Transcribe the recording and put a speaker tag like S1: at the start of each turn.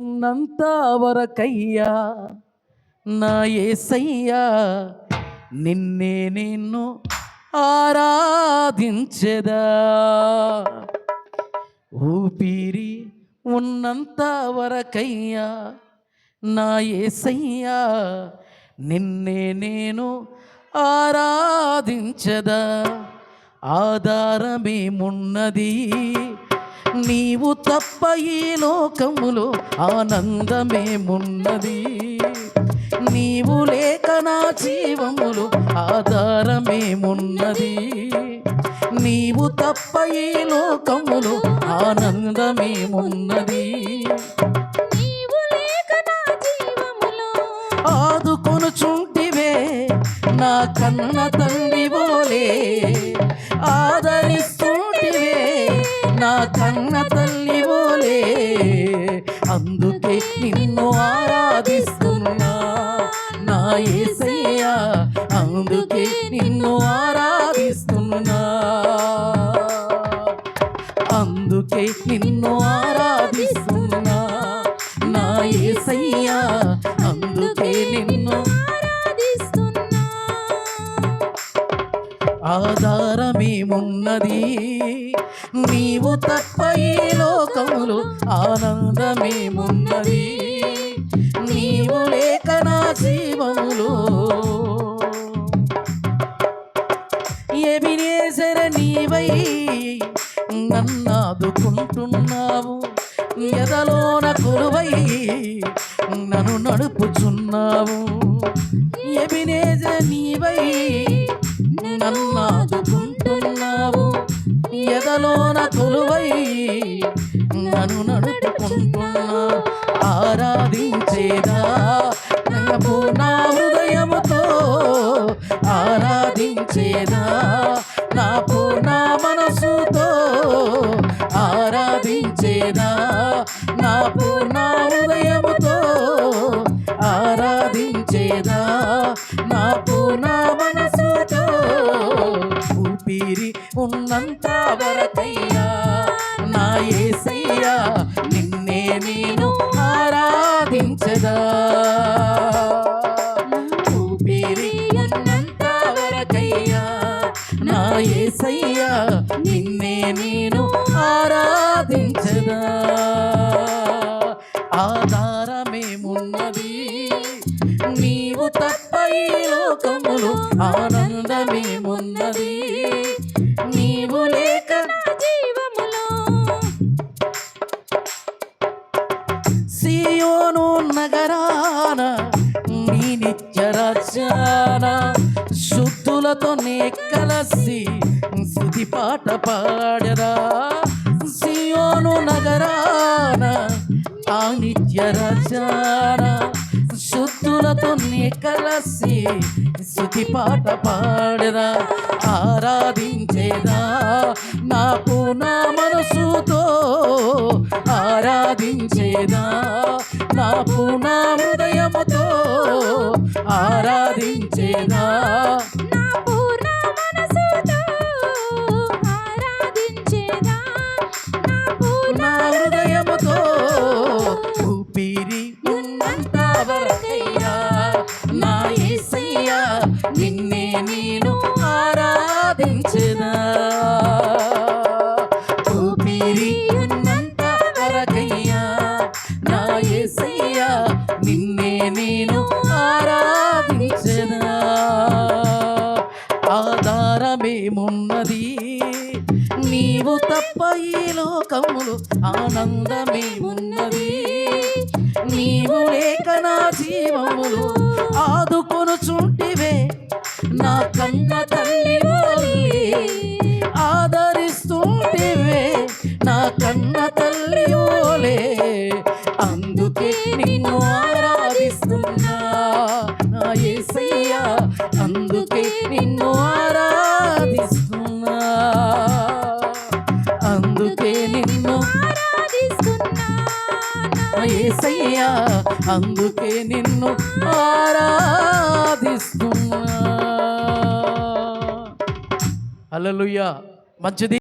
S1: నంత వరకయ్యా. నా ఏసయ్యా నిన్నే నిన్ను ఆరాధించెదా. ఊపిరి ఉన్నంత వరకయ్యా. నా ఏసయ్యా నిన్నే నేను ఆరాధించదా. ఆధారమేమున్నది? నీవు తప్ప ఈ లోకములో ఆనందమేమున్నది? నీవు లేక నా జీవములు ఆధారమేమున్నది? నీవు తప్ప ఈ లోకములు ఆనందమేమున్నది? ఆదుకొనుచుంటివే నా కన్న తండ్రి బోలే. ఆదరిస్తుంటివే నా కన్న తల్లి ఓలే అందుకే నిన్ను ఆరాధిస్తున్నా నా ఏసయ్యా. అందుకే నిన్ను ఆరాధిస్తున్నా. అందుకే నిన్ను ఆరాధిస్తున్నా. ఆధారమేమున్నది? నీవు తప్ప ఈ లోకములు ఆనందమేమున్నది? నీవు లేక నా జీవములు ఎబినేసర నీవై నన్నాదుకుంటున్నావు ఎదలోన కొలువై నన్ను నడుపుచున్నావు. ఎబినేసర నీ ఆరాధించేదా? నా హృదయముతో ఆరాధించేదా? నాకు నా మనసుతో ఆరాధించేదా? నాకు నా హృదయముతో ఆరాధించేదా? నాకు నా మనసుతో ఊపిరి ఉన్నంత వరకయ్యా నా ఏసయ్యా ఏసయ్యా నిన్నే నేను ఆరాధించదా ఆధారమేమున్నది? నీవు తప్ప ఈ లోకములు ఆనందమేమున్నది? నీవు లేక
S2: నా జీవములో
S1: సియోను నగరాన నీ నిత్యరాజ్యాన శుద్ధులతో నే కలసి శృతి పాట పాడరా. సియోను నగరాన ఆ నిత్యరాజ్యాన శుద్ధులతో నే కలసి శృతి పాట పాడరా. ఆరాధించేదా నాకు నా మనసుతో ఆరాధించేదా నాకు నా హృదయ నిన్నే నేను ఆరాధించదా ఊపిరి ఉన్నంత వరకయ్యా నా యేసయ్యా నిన్నే నేను ఆరాధించదా ఆధారమేమున్నది? నీవు తప్ప ఈ లోకములు ఆనందమేమున్నది? నీవు లేక నా జీవములు తల్లి ఓలే అందుకే నిన్ను ఆరాధిస్తున్నా. నా యేసయ్యా అందుకే నిన్ను ఆరాధిస్తున్నా. అందుకే నిన్ను యేసయ్యా అందుకే నిన్ను ఆరాధిస్తున్నా. హల్లెలూయా. మంచిది.